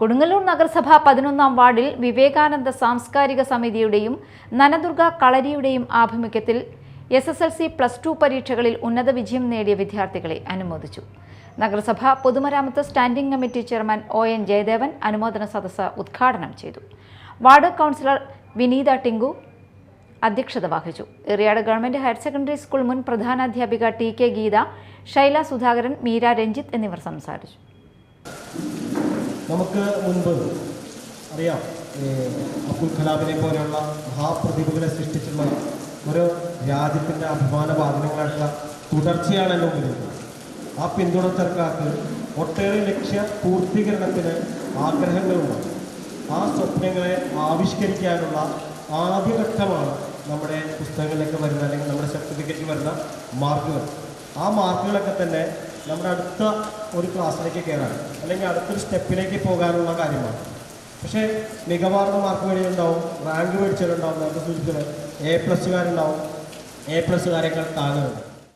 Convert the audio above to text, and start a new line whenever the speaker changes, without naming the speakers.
കൊടുങ്ങല്ലൂർ നഗരസഭ പതിനൊന്നാം വാർഡിൽ വിവേകാനന്ദ സാംസ്കാരിക സമിതിയുടെയും നനദുർഗ കളരിയുടെയും ആഭിമുഖ്യത്തിൽ S S L C plus two പരീക്ഷകളിൽ ഉന്നത വിജയം നേടിയ വിദ്യാർത്ഥികളെ അനുമോദിച്ചു. നഗരസഭ പൊതുമരാമത്ത് standing committee chairman O N Jayadevan അനുമോദന സദസ്സ് ഉദ്ഘാടനം ചെയ്തു. വാർഡ് കൗൺസിലർ വിനീത ടിങ്കു അധ്യക്ഷത വഹിച്ചു. Eriyad government higher secondary school മുൻ പ്രധാനാധ്യാപിക ടി കെ ഗീത ശൈല സുധാകരൻ മീര രഞ്ജിത്ത് എന്നിവർ സംസാരിച്ചു.
നമുക്ക് മുൻപ് അറിയാം അബ്ദുൽ കലാമിനെ പോലെയുള്ള മഹാപ്രതിഭകളെ സൃഷ്ടിച്ചുള്ള ഒരു രാജ്യത്തിന്റെ അഭിമാന വാദനങ്ങളായിട്ടുള്ള തുടർച്ചയാണ് എന്റെ മുമ്പിൽ ആ പിന്തുണച്ചർക്കാർക്ക് ഒട്ടേറെ ലക്ഷ്യ പൂർത്തീകരണത്തിന് ആഗ്രഹങ്ങളുണ്ട്. ആ സ്വപ്നങ്ങളെ ആവിഷ്കരിക്കാനുള്ള ആദ്യഘട്ടമാണ് നമ്മുടെ പുസ്തകങ്ങളിലേക്ക് വരുന്ന അല്ലെങ്കിൽ നമ്മുടെ സർട്ടിഫിക്കറ്റിൽ വരുന്ന മാർക്കുകൾ ആ മാർക്കുകളൊക്കെ തന്നെ നമ്മുടെ അടുത്ത ഒരു ക്ലാസ്സിലേക്ക് കയറാൻ അല്ലെങ്കിൽ അടുത്തൊരു സ്റ്റെപ്പിലേക്ക് പോകാനുള്ള കാര്യമാണ്. പക്ഷേ മികവാർന്ന മാർക്ക് മേടിയുണ്ടാവും റാങ്ക് മേടിച്ചവരുണ്ടാവും നേരത്തെ സൂചിപ്പിച്ചത് എ പ്ലസ്സുകാരുണ്ടാവും എ പ്ലസ്സുകാരെക്കാൾ താഴെയുണ്ട്